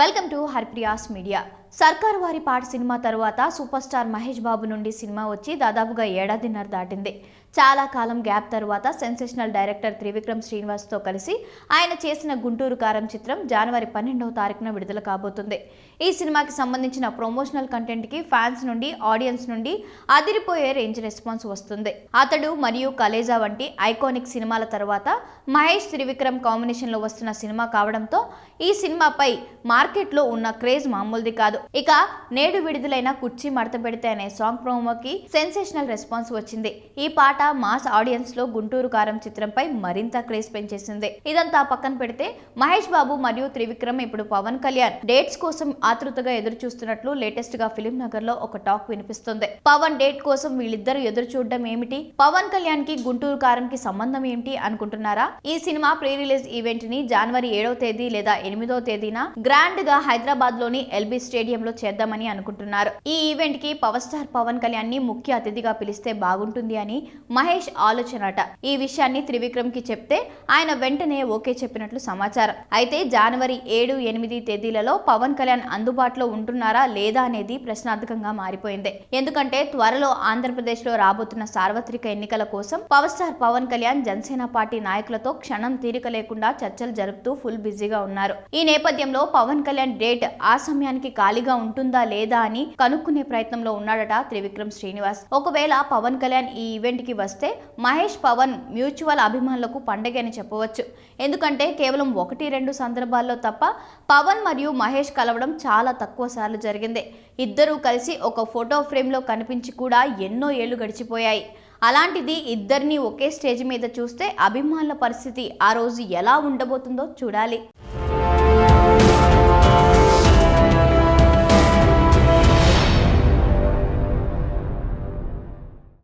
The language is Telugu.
Welcome to Harpriya's media. సర్కార్ వారి పాట సినిమా తరువాత సూపర్ స్టార్ మహేష్ బాబు నుండి సినిమా వచ్చి దాదాపుగా ఏడాదిన్నర దాటింది. చాలా కాలం గ్యాప్ తర్వాత సెన్సేషనల్ డైరెక్టర్ త్రివిక్రమ్ శ్రీనివాస్తో కలిసి ఆయన చేసిన గుంటూరు కారం చిత్రం జనవరి పన్నెండవ తారీఖున విడుదల కాబోతుంది. ఈ సినిమాకి సంబంధించిన ప్రమోషనల్ కంటెంట్కి ఫ్యాన్స్ నుండి ఆడియన్స్ నుండి అదిరిపోయే రేంజ్ రెస్పాన్స్ వస్తుంది. అతడు మరియు కలేజా వంటి ఐకానిక్ సినిమాల తర్వాత మహేష్ త్రివిక్రమ్ కాంబినేషన్లో వస్తున్న సినిమా కావడంతో ఈ సినిమాపై మార్కెట్లో ఉన్న క్రేజ్ మామూలుది కాదు. ఇక నేడు విడుదలైన కుర్చీ మడత పెడితే అనే సాంగ్ ప్రోమోకి సెన్సేషనల్ రెస్పాన్స్ వచ్చింది. ఈ పాట మాస్ ఆడియన్స్లో గుంటూరు కారం చిత్రంపై మరింత క్రేజ్ పెంచేసింది. ఇదంతా పక్కన పెడితే మహేష్ బాబు మరియు త్రివిక్రమ్ ఇప్పుడు పవన్ కళ్యాణ్ డేట్స్ కోసం ఆతృతగా ఎదురు చూస్తున్నట్లు లేటెస్ట్గా ఫిలిం నగర్లో ఒక టాక్ వినిపిస్తుంది. పవన్ డేట్ కోసం వీళ్ళిద్దరూ ఎదురు చూడడం ఏమిటి? పవన్ కళ్యాణ్కి గుంటూరు కారం కి సంబంధం ఏమిటి అనుకుంటున్నారా? ఈ సినిమా ప్రీ రిలీజ్ ఈవెంట్ని జనవరి ఏడవ తేదీ లేదా ఎనిమిదో తేదీన గ్రాండ్గా హైదరాబాద్లోని ఎల్బీ స్టేడియం స్టేడియంలో చేద్దామని అనుకుంటున్నారు. ఈ ఈవెంట్కి పవర్ స్టార్ పవన్ కళ్యాణ్ని ముఖ్య అతిథిగా పిలిస్తే బాగుంటుంది అని మహేష్ ఆలోచనట. ఈ విషయాన్ని త్రివిక్రమ్కి చెప్తే ఆయన వెంటనే ఓకే చెప్పినట్లు సమాచారం. అయితే జనవరి ఏడు ఎనిమిది తేదీలలో పవన్ కళ్యాణ్ అందుబాటులో ఉంటున్నారా లేదా అనేది ప్రశ్నార్థకంగా మారిపోయింది. ఎందుకంటే త్వరలో ఆంధ్రప్రదేశ్లో రాబోతున్న సార్వత్రిక ఎన్నికల కోసం power star Pawan Kalyan Janasena party నాయకులతో క్షణం తీరిక లేకుండా చర్చలు జరుపుతూ ఫుల్ బిజీగా ఉన్నారు. ఈ నేపథ్యంలో పవన్ కళ్యాణ్ డేట్ ఆ సమయానికి ఖాళీగా ఉంటుందా లేదా అని కనుక్కునే ప్రయత్నంలో ఉన్నాడట త్రివిక్రమ్ శ్రీనివాస్. ఒకవేళ పవన్ కళ్యాణ్ ఈ ఈవెంట్కి వస్తే మహేష్ పవన్ మ్యూచువల్ అభిమానులకు పండగ అని చెప్పవచ్చు. ఎందుకంటే కేవలం ఒకటి రెండు సందర్భాల్లో తప్ప పవన్ మరియు మహేష్ కలవడం చాలా తక్కువ సార్లు జరిగింది. ఇద్దరూ కలిసి ఒక ఫోటో ఫ్రేమ్లో కనిపించి కూడా ఎన్నో ఏళ్ళు గడిచిపోయాయి. అలాంటిది ఇద్దరిని ఒకే స్టేజ్ మీద చూస్తే అభిమానుల పరిస్థితి ఆ రోజు ఎలా ఉండబోతుందో చూడాలి.